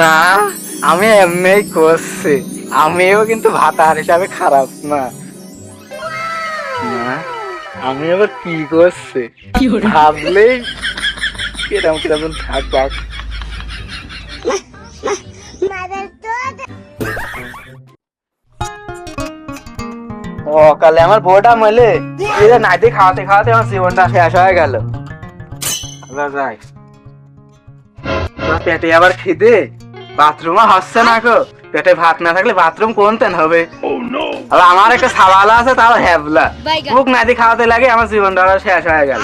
না আমি এমনিই করছি। আমিও কিন্তু ভাতার হিসাবে খারাপ না। আমি আবার কি করছি? ভাবলেই কিরম কিরম থাক থাক আমার বউটা মলে নাইতে খাওয়াতে খাওয়াতে আমার জীবনটা শেষ হয়ে গেল। যাই। তোমার পেটে আবার খিদে? বাথরুমও হচ্ছে না গো। পেটে ভাত না থাকলে বাথরুম কোনতেন হবে? আর আমার একটা সাবালা আছে তাও হ্যাবলা। মুখ নাইতে খাওয়াতে লাগে আমার জীবনটা শেষ হয়ে গেল।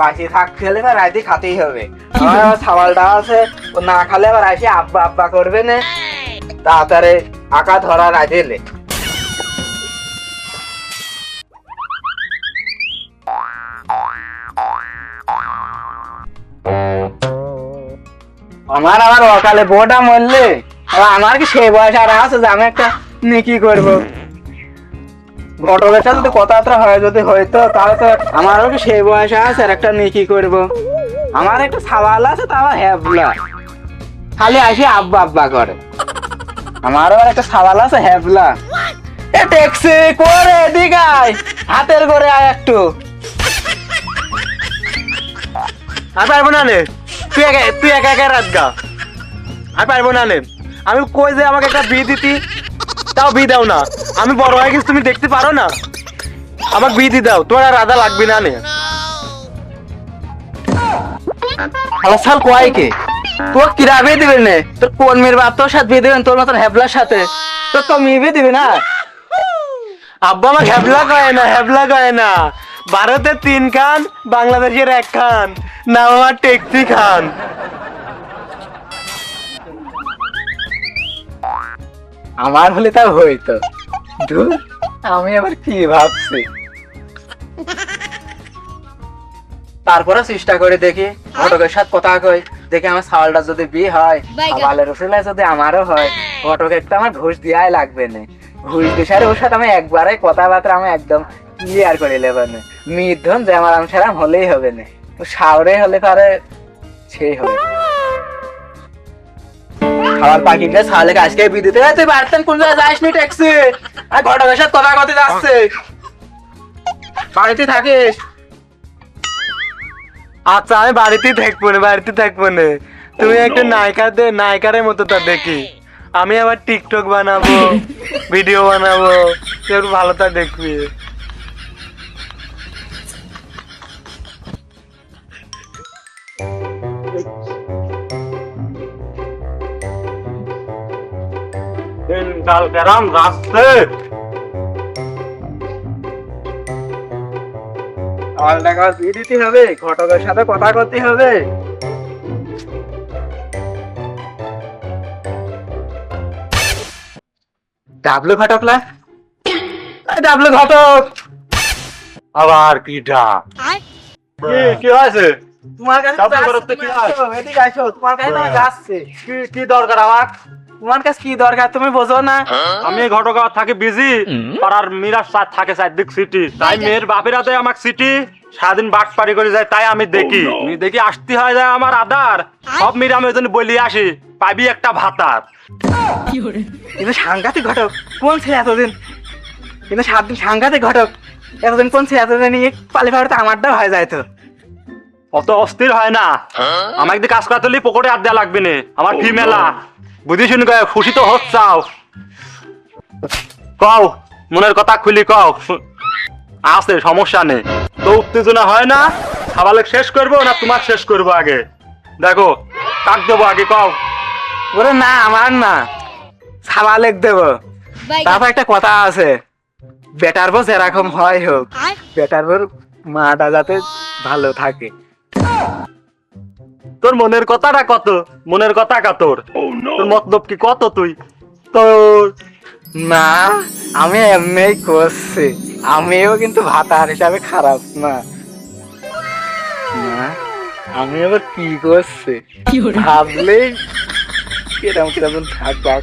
বাসি থাক খেলে এবার রাইতে খাতেই হবে। আমার সাবালটা আছে ও না খালে আবার এসে আব্বা আব্বা করবে না। তাড়াতাড়ি আঁকা ধরা রাইতে আমার আবার অকালে বউটা মরলে? আমার কি সেই বয়স আর আছে যে আমি একটা নিকি করব? ঘটকের সাথে কথাবার্তা হয়, যদি হয়তো তাহলে তো আমারও কি সেই বয়স আছে আর একটা নিকি করব? আমার একটা সাবাল আছে, তাও হ্যাবলা। খালি আসি আব্বা আব্বা করে। আমারও আর একটা সাবাল আছে, হ্যাবলা। এ ট্যাক্সি করে এদিকে হাতের করে আয় একটু। আমি পারব নে তুই একা তুই একা একা রাত গা। আমি পারব না নে। আমি কই যে আমাকে একটা বি দিতি? তাও বি দাও না। আমি বড় হয়ে গেছি তুমি দেখতে পারো না। আমাকে বি দি দাও তোমার আর আদা লাগবে না নে। আলা সাল কয় কে? তোর কিরা বিয়ে দিবেন নে? তোর কোন মেয়ের বাপ তোর সাথে বিয়ে দিবেন তোর মতন হ্যাবলার সাথে? তোর তো মেয়ে বিয়ে দিবে না? আব্বা আমার হ্যাবলা কয় না হ্যাবলা কয় না। ভারতের তিন খান বাংলাদেশের এক খান। নাম আমার টেক্সি খান। আমার হলে তা হইতো। ধুর আমি আবার কি ভাবছি? তারপরে চেষ্টা করে দেখি ঘটকের সাথে কথা কই। দেখি আমার সাওয়ালটা যদি বিয়ে হয়। সাওয়ালের রসুলা যদি আমারও হয় ঘটকের তো আমার ঘুষ দিয়াই লাগবে না। ঘুষ দিশার ওর সাথে আমি একবারে কথাবার্তা আমি একদম ক্লিয়ার করে নেবে না। মিথুন যে আমার আমি হলেই হবে না। সাওরে হলে পারে সেই হবে। খাবার পাখিটা ছাড়লে আজকে বিদ্যুতে তুই বাড়তেন কোন জায়গায় যাস নি ট্যাক্সি? আর ঘটকের সাথে কথা কথা যাচ্ছে। বাড়িতে থাকিস? আচ্ছা আমি বাড়িতেই থাকব না বাড়িতে থাকব না। তুমি একটা নায়িকা দে নায়িকারের মতো তা দেখি। আমি আবার টিকটক বানাবো ভিডিও বানাবো একটু ভালো তা দেখবি। দিনকাল কেরাম রাস্তে। আমার টাকা দিয়ে দিতে হবে ঘটকের সাথে কথা করতে হবে। ডাবলু ঘটকলা ডাবলু ঘটক। আবার কি ডাক কি কি হয়েছে? তোমার কাছে কি কি দরকার আমার তোমার কাছে কি দরকার তুমি বোঝো না। আমি ঘটকা থাকি বিজি পাড়ার মিরাজ সাথ থাকে চারদিক সিটি তাই মেয়ের বাপের হাতে আমাকে সিটি সারাদিন বাট পারি করে যায় তাই আমি দেখি। আমি দেখি আসতে হয় যায় আমার আদার। সব মেয়ের আমি ওই জন্য বলি আসি পাবি একটা ভাতার। কিন্তু সাংঘাতিক ঘটক। কোন ছেলে এতদিন? কিন্তু সাত দিন সাংঘাতিক ঘটক। এতদিন কোন ছেলে এতদিন নিয়ে পালি পাড়াতে আমারটা হয়ে যায় তো। অত অস্থির হয় না। আমাকে দিয়ে কাজ করাতে হলে পকেটে আর দেওয়া লাগবে না। আমার ফি মেলা বুঝি শুনি কয় খুশি তো হচ্ছাও কও মনের কথা খুলি কও। আছে সমস্যা নেই। তো উত্তেজনা হয় না? খাবালে শেষ করব না তোমার শেষ করব আগে? দেখো কাক দেবো আগে কও। ওরে না আমার না। সাবালেক দেব। তারপর একটা কথা আছে। বেটার বউ যেরকম হয় হোক বেটার বউর মাটা যাতে ভালো থাকে। তোর মনের কথাটা কত? মনের কথা কা তোর? তোর মতলব কি কত তুই? তোর না আমি এমনিই করছি। আমিও কিন্তু ভাতার হিসাবে খারাপ না। না আমি আবার কি করছি? ভাবলেই কিরম কিরম থাক থাক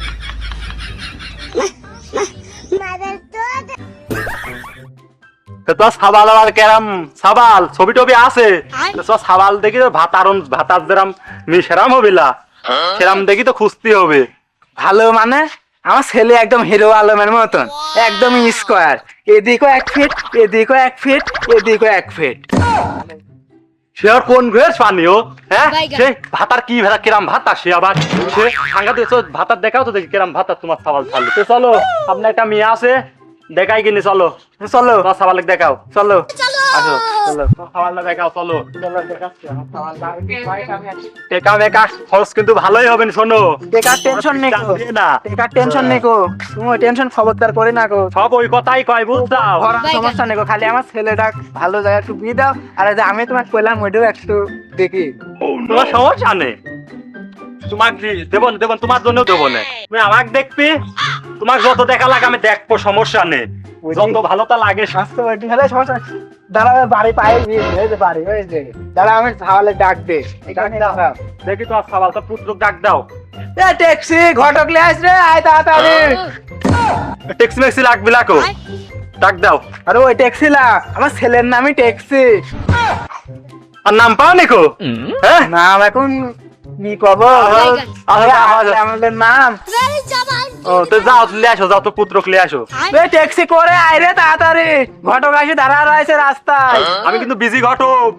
তো সাবাল আবার কেরাম সাবাল ছবি টবি আছে তো সাবাল দেখি তো ভাতারন ভাতার যেরাম সেরাম হবিলা সেরাম দেখি তো খুঁজতে হবে। ভালো মানে? আমার ছেলে একদম হিরো আলমের মতন। একদম স্কোয়ার। এদিকও এক ফিট এদিকও এক ফিট এদিকও এক ফিট। সে আর কোন পানিও হ্যাঁ? সে ভাতার কি ভেড়া কিরাম ভাতা সে আবার? সে ভাতার দেখাও তো দেখি কিরাম ভাতা তোমার সাবাল থাকল তো চলো আপনার একটা মেয়ে আছে। দেখাই কিনে চলো। চলো। তোমার সাবালেক দেখাও। চলো। আসো চলো। সাবালটা দেখাও চলো। টেকা মেকা খরচ কিন্তু ভালোই হবে শোনো। টেকার টেনশন নেই না। টেকার টেনশন নেই গো তুমি টেনশন খবরদার করে না গো। সব ওই কথাই কয় বুঝতাও সমস্যা নেই খালি আমার ছেলেটা ভালো জায়গা একটু বিয়ে দাও। আর যে আমি তোমাকে কইলাম ওইটাও একটু দেখি। তোমার সমস্যা নেই। তোমাক দি- দেবো দেবো তোমার জন্য দেবো না। তুমি আমাকে দেখবি? তোমার যত দেখা লাগে আমি দেখব সমস্যা নেই। যত ভালো তা লাগে। স্বাস্থ্য বাড়ি হলে সমস্যা দাঁড়া বাড়ি পায়ে বিয়ে এই যে ওই যে। দাঁড়া আমি তাহলে ডাক দে। দেখি তোমার সাবালটা পুত্র ডাক দাও। এ ট্যাক্সি ঘটক লে আস রে আয় তাড়াতাড়ি। ট্যাক্সি ম্যাক্সি লাগবে লাগো। ডাক দাও। আরে ওই ট্যাক্সি লা আমার ছেলের নামই ট্যাক্সি। আর নাম পাও নিকো হ্যাঁ? নাম এখন কি আচ্ছা। আমাদের নাম? ও তো যাও লে আসো যাও তো পুত্র লে আসো। ট্যাক্সি করে আয় রে তাড়াতাড়ি। ঘটক আসে দাঁড়া রয়েছে রাস্তায়। আমি কিন্তু বিজি ঘটক।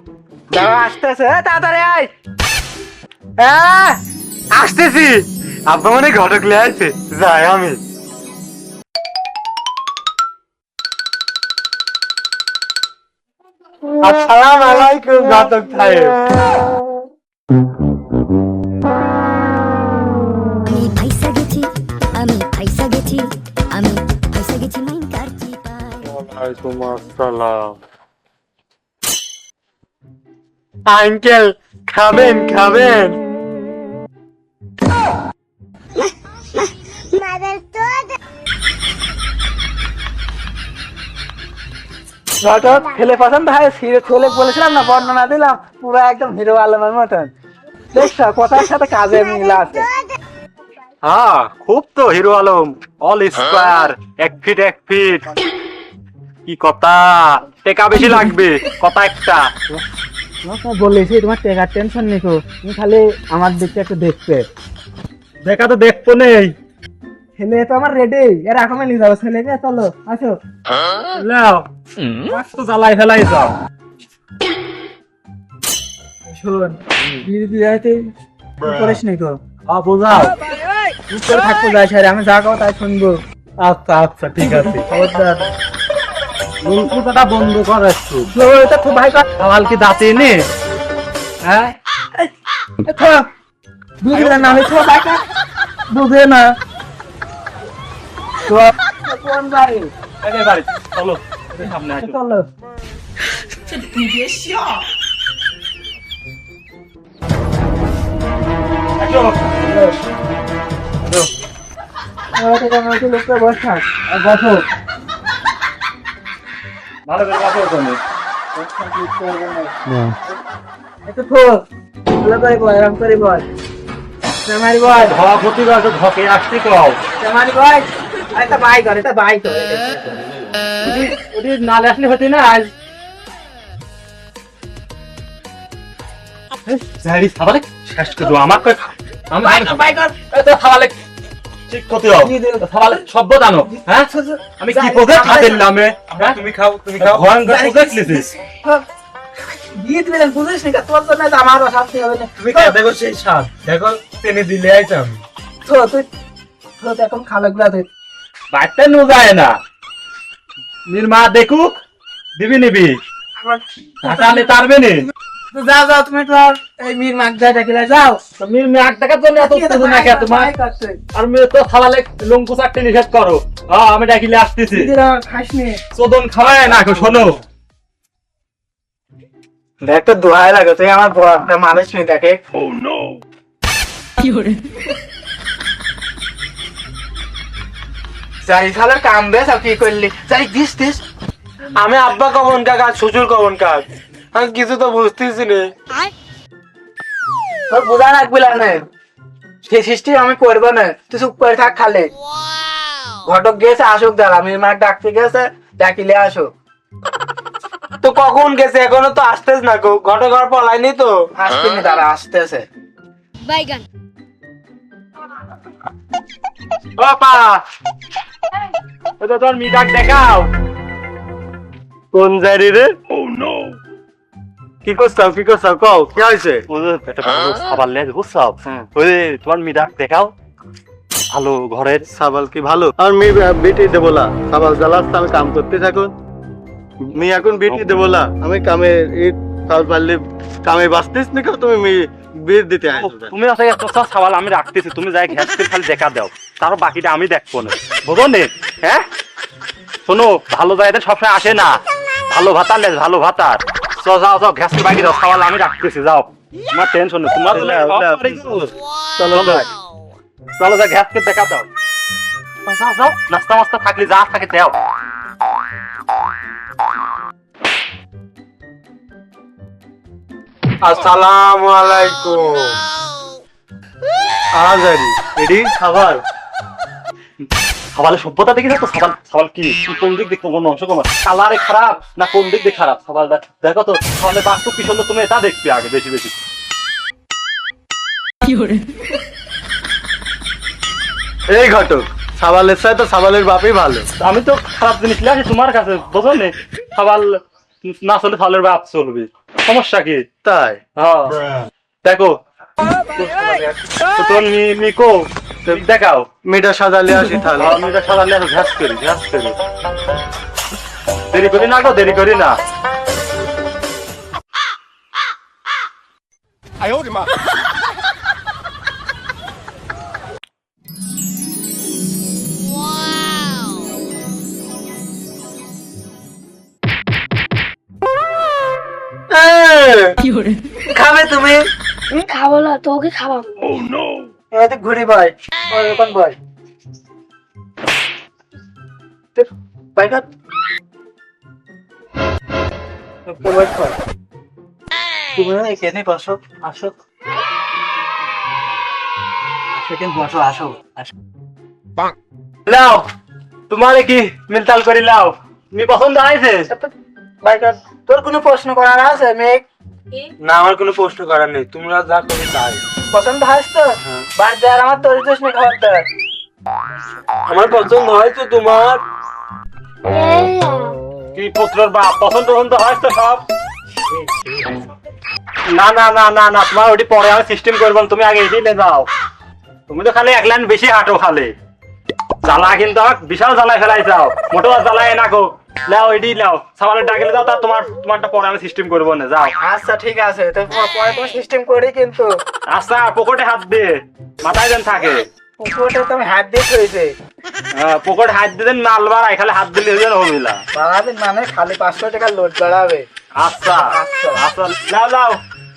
দাঁড়া আসতেছে। তাড়াতাড়ি আয়। আসতেছি। আব্বা মানে ঘটক লে আসছে যাই আমি। আসসালামু আলাইকুম ঘটক সাহেব। ওয়ালাইকুম আসসালাম আঙ্কেল খাবেন খাবেন। ঘটক ছেলে পছন্দ হয় ছেলে ছেলে বলেছিলাম না বর্ণনা দিলাম পুরো একদম হিরো আলমের মতন। দেখছ কথার সাথে কাজে মিল আছে। হ্যাঁ খুব তো হিরো আলম অল স্কোয়ার এক ফিট এক ফিট কি কথা? টেকা বেশি লাগবে কথা একটা। তোমাকে বলেছি তোমার টেকার টেনশন নেই গো। তুমি খালি আমার দিকটা একটু দেখবে দেখা তো দেখব নেই। ছেলে তো আমার রেডি এর এখন নিয়ে যাব। ছেলে নিয়ে চলো আসো। তো জ্বালাই ফেলাই যাও শোন বিয়ে করিস নি গো বোঝাও। চুপ করে থাকব যাই আমি যা কাও তাই শুনব। আচ্ছা আচ্ছা ঠিক আছে। খবরদার। কথাটা বন্ধ কর একটু। এটা খুব ভাই কর। কি দাঁতে নে? হ্যাঁ? বুঝলে না আমি খুব ভাই কর। বুঝে না। তো কোন বাড়ি বাড়ি চলো। সামনে আসো চলো। লোকটা বস থাক আর বসো ভালো করে ভালো করে বল এরকম করে বল আমার বল ধোয়া ক্ষতি করে ধকে আসতে কও আমার বল এটা বাই কর এটা বাই কর ওটি নালে আসলে হতে না আজ জারি সাবালে শেষ করে দাও আমার কই আমার বাই সাবালে ঠিক ক্ষতি হও সাবালে? সভ্য জানো হ্যাঁ? আমি কি প্রজেক্ট হাতে নিলাম তুমি খাও তুমি খাও। ভয়ঙ্কর প্রজেক্ট লিছিস দিয়ে দিলে বুঝিস নি তোর জন্য আমার শাস্তি হবে না। তুমি দেখো সেই স্বাদ। দেখো টেনে দিলে আইতাম। তো তুই তো এখন খালো গুলা দে বাইতে নু যায় না। নির্মা দেখুক দিবি নিবি। হাঁটালে তারবে নি যাও যাও তুমি তো আর এই মির মাগ যাও। দেখার জন্য এত উত্তেজনা কে তোমার আর মেয়ে তো লঙ্কু নিষেধ করো। হ্যাঁ আমি ডাকিলে আসতেছি। চোদন খাওয়ায় না শোনো। তো দোহাই লাগে তুই আমার বড় একটা মানুষ নেই দেখে। যাই শালার কাম বেশ আর কি করলি? যাই দিস দিস। আমি আব্বা কমন কাক আর শ্বশুর কমন কাক। আমি কিছু তো বুঝতেছি না। তোর বোঝা রাখবি না সেই সিস্টেম আমি করব না। তুই চুপ করে থাক খালে। ঘটক গেছে আসুক দাঁড়া আমি মার ডাকতে গেছে ডাকিলে আসো তো কখন গেছে? এখনও তো আসতেছ না গো। ঘটক আর পলাইনি তো। আসতে নি দাঁড়া আসতেছে। বাইগান বাপা ও তো তোর মিটাক দেখাও। কোন জারি রে? কি করছাও কি করছাও কও কি হয়েছে? একটা ভালো খাবার লেগে ওই যে তোমার মিডাক দেখাও। ভালো ঘরের। সাবাল কি ভালো? আর মেয়ে বেটি দেবো না। সাবাল জ্বালাস আমি কাম করতে থাকুন। মেয়ে এখন বেটি দেবো না। আমি কামে এই কাজ পারলে কামে বাঁচতেছ না কেউ তুমি মেয়ে বিয়ে দিতে তুমি আছে এত সব সওয়াল আমি রাখতেছি তুমি যাই ঘ্যাস খালি দেখা দাও। তার বাকিটা আমি দেখব না। বুঝো নে? হ্যাঁ? শোনো ভালো জায়গাতে সবসময় আসে না। ভালো ভাতার লেজ ভালো ভাতার। যাও যাও ঘ্যাস করে বাকি দাও সওয়াল আমি রাখতেছি যাও। তোমার টেনশন নেই তোমার চলো চলো যা ঘ্যাস করে দেখা দাও। যাও যাও নাস্তা মাস্তা থাকলে যা থাকে দাও। আসসালামু আলাইকুম। আজারি এডি খাবার? সবালে সভ্যতা দেখি তো সবাল সবাল কি কোন দিক দেখো কোন অংশ কোন কালারে খারাপ না কোন দিক দিয়ে খারাপ? সবাল দেখো তো সবালে বাস্তব কি সুন্দর তুমি এটা দেখবে আগে বেশি বেশি। এই ঘটক সাবালের সাথে তো সাবালের বাপই ভালো। আমি তো খারাপ জিনিস নিয়ে আসি তোমার কাছে বুঝো নে সবাল না চলে ফলের বাপ চলবে। সমস্যা কি? তাই? হ্যাঁ। দেখো। তো তোমার মিকো দেখাও। মেয়েটা সাজালে আসি তাহলে। আমি এটা সাজালে আসো ঘ্যাস করি ঘ্যাস করি। দেরি করি না গো দেরি করি না। খাবে তুমি? খাব না তোকে খাওয়াবো। এই তো ঘুরি ভাই। ভাই প্রোভাইড কর তুমি এখানে বসো আসো। সেকেন্ড বসো আসো আসো। লাও তোমারে কি মিলতাল করি লাও? মি পছন্দ আইছে বাইকার তোর কোনো প্রশ্ন করার আছে? মেঘ? না আমার কোনো প্রশ্ন করার নেই। তোমরা যা করবে তাই। পছন্দ হয় তো? বাড়িতে আর আমার তোর জন্য খাবার দাবার আমার পছন্দ হয়েছে তোমার। কি পুত্রর বাপ? পছন্দ পছন্দ হয় তো সব? না না না না না তোমার ওটি পরে আমি সিস্টেম করব তুমি আগে এটি নিয়ে যাও। তুমি তো খালি এক লাইন বেশি হাঁটো খালি। জ্বালা কিন্তু বিশাল জ্বালায় ফেলাই যাও মোটো জ্বালায় না গো। লাও এটি লাও সামানের ডাকলে দাও তার তোমার তোমারটা পরে আমি সিস্টেম করব না যাও। আচ্ছা ঠিক আছে। তো পরে তুমি সিস্টেম করি কিন্তু। আচ্ছা পকেটে হাত দিয়ে মাথায় দেন থাকে। পুকুরটা তুমি হাত দিয়ে থইছে। হ্যাঁ, পকেটে হাত দিয়ে দেন মাল বাড়াই খালি হাত দিলে হয়ে যাবে হবিলা বাড়াবেন মানে খালি পাঁচশো টাকা লোড বাড়াবে। আচ্ছা আচ্ছা। আচ্ছা লাও লাও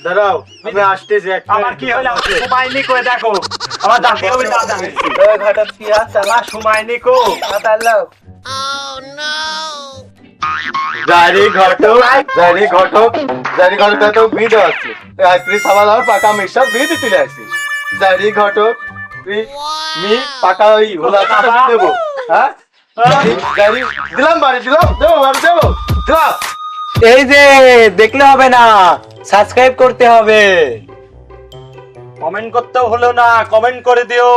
দাঁড়াও আমি আসতেছি আমার কি হইল সময় নি কই দেখো। আমার দাঁতে হবে দাঁত আমি ওই ঘাটার কি আছে সময় নি কো তাহলে জারি ঘটক জারি ঘটক জারি ঘটক তো ভিডিও আছে। রাত্রি সাবাল আর পাকা মিশা ভিড় তুলে আসিস জারি ঘটক তুই মি পাকা ওই হোলা চাটা দেবো। হ্যাঁ? জারি- জারি দিলাম বাড়ি দিলাম দেবো বাড়ি দেবো দিলাম এই যে দেখলে হবে না সাবস্ক্রাইব করতে হবে। কমেন্ট করতেও হলো না কমেন্ট করে দিও।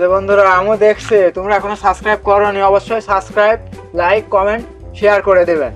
যে বন্ধুরা, আমিও দেখছে, তোমরা এখনও সাবস্ক্রাইব করোনি, অবশ্যই সাবস্ক্রাইব লাইক কমেন্ট শেয়ার করে দেবেন।